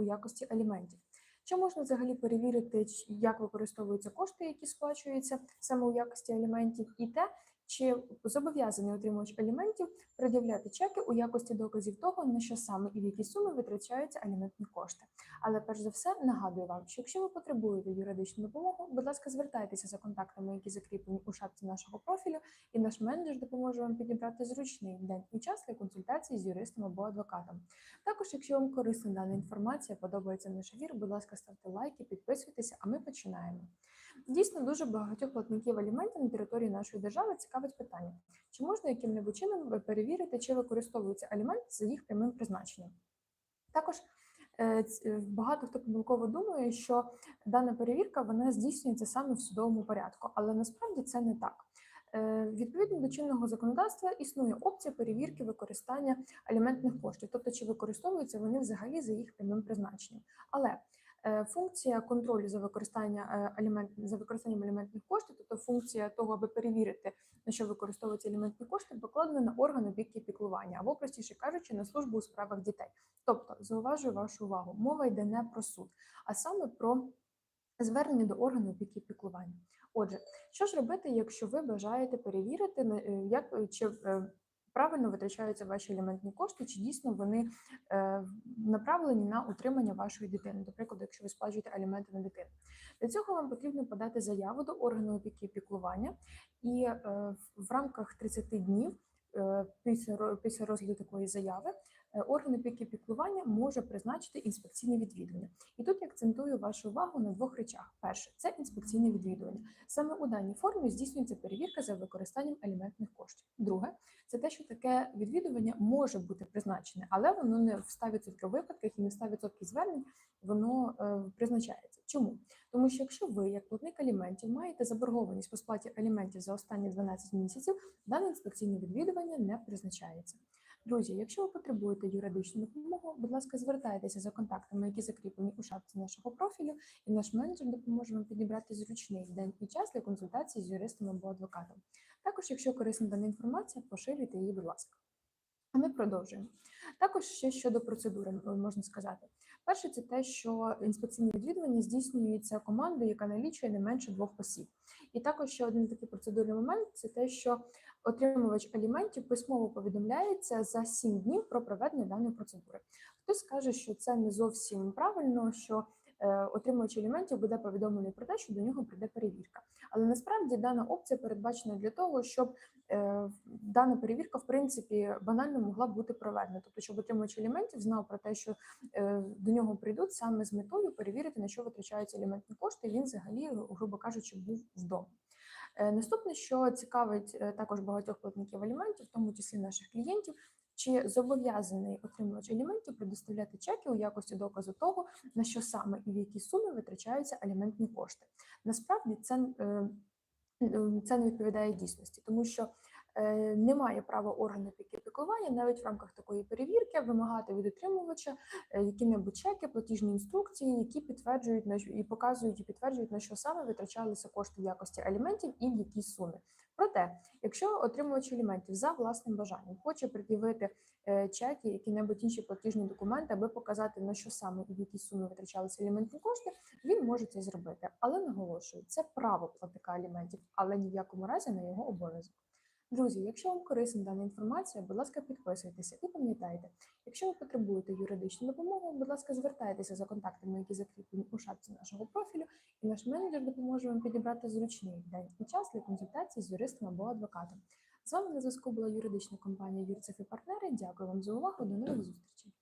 у якості аліментів. Чи можна взагалі перевірити, як використовуються кошти, які сплачуються саме у якості аліментів, і те, чи зобов'язаний отримувач аліментів пред'являти чеки у якості доказів того, на що саме і в які суми витрачаються аліментні кошти. Але перш за все нагадую вам, що якщо ви потребуєте юридичну допомогу, будь ласка, звертайтеся за контактами, які закріплені у шапці нашого профілю, і наш менеджер допоможе вам підібрати зручний день і час для консультації з юристом або адвокатом. Також, якщо вам корисна дана інформація, подобається наш ефір, будь ласка, ставте лайки, підписуйтеся, а ми починаємо. Дійсно, дуже багатьох платників аліментів на території нашої держави цікавить питання, чи можна яким-небудь чином перевірити, чи використовується алімент за їх прямим призначенням. Також е, е, багато хто помилково думає, що дана перевірка вона здійснюється саме в судовому порядку, але насправді це не так. Е, Відповідно до чинного законодавства існує опція перевірки використання аліментних коштів, тобто чи використовуються вони взагалі за їх прямим призначенням. Але функція контролю за використання е, алімент за використанням аліментних коштів, тобто функція того, аби перевірити на що використовуються аліментні кошти, покладена на орган опіки піклування, або простіше кажучи, на службу у справах дітей. Тобто, зауважую вашу увагу, мова йде не про суд, а саме про звернення до органу опіки піклування. Отже, що ж робити, якщо ви бажаєте перевірити, е, як е, чи е, правильно витрачаються ваші аліментні кошти, чи дійсно вони е, направлені на утримання вашої дитини, до прикладу, якщо ви сплачуєте аліменти на дитину. Для цього вам потрібно подати заяву до органу опіки і піклування, і е, в- рамках 30 днів е, після розгляду такої заяви орган опіки піклування може призначити інспекційне відвідування. І тут я акцентую вашу увагу на двох речах: перше це інспекційне відвідування. Саме у даній формі здійснюється перевірка за використанням аліментних коштів. Друге, те, що таке відвідування може бути призначене, але воно не в 100% випадках і не в 100% звернень воно е, призначається. Чому? Тому що якщо ви, як платник аліментів, маєте заборгованість по сплаті аліментів за останні 12 місяців, дане інспекційне відвідування не призначається. Друзі, якщо ви потребуєте юридичну допомогу, будь ласка, звертайтеся за контактами, які закріплені у шапці нашого профілю, і наш менеджер допоможе вам підібрати зручний день і час для консультації з юристом або адвокатом. Також, якщо корисна дана інформація, поширюйте її, будь ласка. А ми продовжуємо. Також ще щодо процедури е, можна сказати. Перше, це те, що інспекційне відвідування здійснюється командою, яка налічує не менше двох осіб. І також ще один такий процедурний момент це те, що отримувач аліментів письмово повідомляється за 7 днів про проведення даної процедури. Хтось скаже, що це не зовсім правильно, що отримувач аліментів буде повідомлений про те, що до нього прийде перевірка. Але насправді дана опція передбачена для того, щоб е, дана перевірка, в принципі, банально могла бути проведена. Тобто, щоб отримувач аліментів знав про те, що е, до нього прийдуть саме з метою перевірити, на що витрачаються аліментні кошти. і Він взагалі, грубо кажучи, був вдома. Е, Наступне, що цікавить е, також багатьох платників аліментів, в тому числі наших клієнтів, чи зобов'язаний отримувач аліментів предоставляти чеки у якості доказу того, на що саме і в які суми витрачаються аліментні кошти. Насправді це, е, е, це не відповідає дійсності, тому що е, немає права органу опіки піклування навіть в рамках такої перевірки вимагати від отримувача е, які-небудь чеки, платіжні інструкції, які підтверджують і показують і підтверджують, на що саме витрачалися кошти якості аліментів і в якій сумі. Проте, якщо отримувач аліментів за власним бажанням хоче пред'явити е, чеки, які-небудь інші платіжні документи, аби показати на що саме і в якій сумі витрачалися аліментні кошти, він може це зробити. Але наголошую, це право платника аліментів, але ні в якому разі не його обов'язок. Друзі, якщо вам корисна дана інформація, будь ласка, підписуйтеся і пам'ятайте, якщо ви потребуєте юридичну допомогу, будь ласка, звертайтеся за контактами, які закріплені у шапці нашого профілю, і наш менеджер допоможе вам підібрати зручний день і час для консультації з юристом або адвокатом. З вами на зв'язку була юридична компанія Юрцев і партнери. Дякую вам за увагу. До нових зустрічей.